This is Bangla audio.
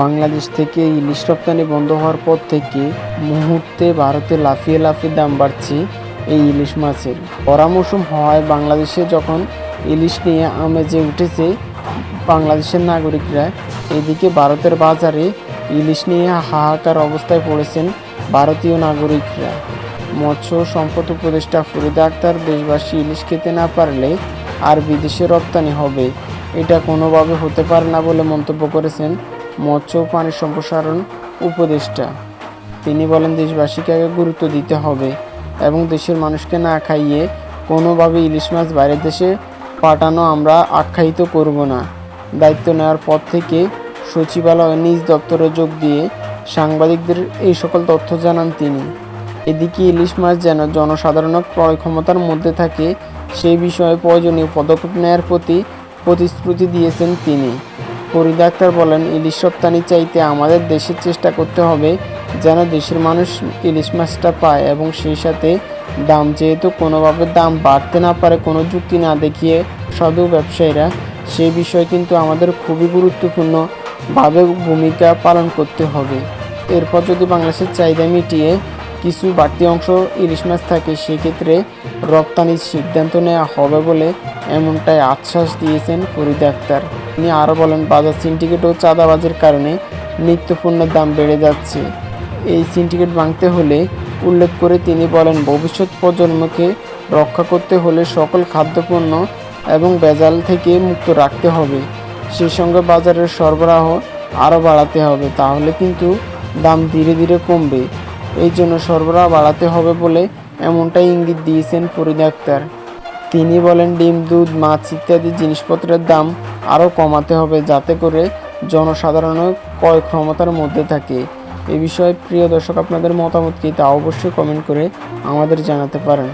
বাংলাদেশ থেকে ইলিশ রপ্তানি বন্ধ হওয়ার পর থেকে মুহূর্তে ভারতে লাফিয়ে লাফিয়ে দাম বাড়ছে এই ইলিশ মাছের। পরা মৌসুম হওয়ায় বাংলাদেশে যখন ইলিশ নিয়ে আমেজে উঠেছে বাংলাদেশের নাগরিকরা, এদিকে ভারতের বাজারে ইলিশ নিয়ে হাহাকার অবস্থায় পড়েছেন ভারতীয় নাগরিকরা। মৎস্য সম্পদ উপদেষ্টা ফরিদা আক্তার দেশবাসী ইলিশ খেতে না পারলে আর বিদেশে রপ্তানি হবে, এটা কোনোভাবে হতে পারে না বলে মন্তব্য করেছেন মৎস্য ও পানি সম্প্রসারণ উপদেষ্টা। তিনি বলেন, দেশবাসীকে আগে গুরুত্ব দিতে হবে এবং দেশের মানুষকে না খাইয়ে কোনোভাবে ইলিশ মাছ বাইরের দেশে পাঠানো আমরা আখ্যায়িত করব না। দায়িত্ব নেওয়ার পর থেকে সচিবালয় নিজ দপ্তরে যোগ দিয়ে সাংবাদিকদের এই সকল তথ্য জানান তিনি। এদিকে ইলিশ মাছ যেন জনসাধারণের ক্রয় ক্ষমতার মধ্যে থাকে, সেই বিষয়ে প্রয়োজনীয় পদক্ষেপ নেওয়ার প্রতি প্রতিশ্রুতি দিয়েছেন তিনি। ফরিদ ডাক্তার বলেন, ইলিশ রপ্তানি চাইতে আমাদের দেশের চেষ্টা করতে হবে যেন দেশের মানুষ ইলিশ মাছটা পায় এবং সেই সাথে দাম যেহেতু কোনোভাবে দাম বাড়তে না পারে, কোনো যুক্তি না দেখিয়ে সাধু ব্যবসায়ীরা সেই বিষয় কিন্তু আমাদের খুবই গুরুত্বপূর্ণভাবে ভূমিকা পালন করতে হবে। এরপর যদি বাংলাদেশের চাহিদা মিটিয়ে কিছু বাড়তি অংশ ইলিশ মাছ থাকে, সেক্ষেত্রে রপ্তানির সিদ্ধান্ত নেওয়া হবে বলে এমনটাই আশ্বাস দিয়েছেন ফরিদ আক্তার তিনি আরও বলেন বাজার সিন্ডিকেট ও চাঁদাবাজের কারণে নিত্যপণ্যের দাম বেড়ে যাচ্ছে। এই সিন্ডিকেট ভাঙতে হলে উল্লেখ করে তিনি বলেন, ভবিষ্যৎ প্রজন্মকে রক্ষা করতে হলে সকল খাদ্যপণ্য এবং ভেজাল থেকে মুক্ত রাখতে হবে। সেই সঙ্গে বাজারের সরবরাহ আরও বাড়াতে হবে, তাহলে কিন্তু দাম ধীরে ধীরে কমবে। এই জন্য সরবরাহ বাড়াতে হবে বলে এমনটাই ইঙ্গিত দিয়েছেন ফরিদ আক্তার তিনি বলেন, ডিম, দুধ, মাছ ইত্যাদি জিনিসপত্রের দাম আরও কমাতে হবে যাতে করে জনসাধারণের ক্রয় ক্ষমতার মধ্যে থাকে। এ বিষয়ে প্রিয় দর্শক, আপনাদের মতামত কী তা অবশ্যই কমেন্ট করে আমাদের জানাতে পারেন।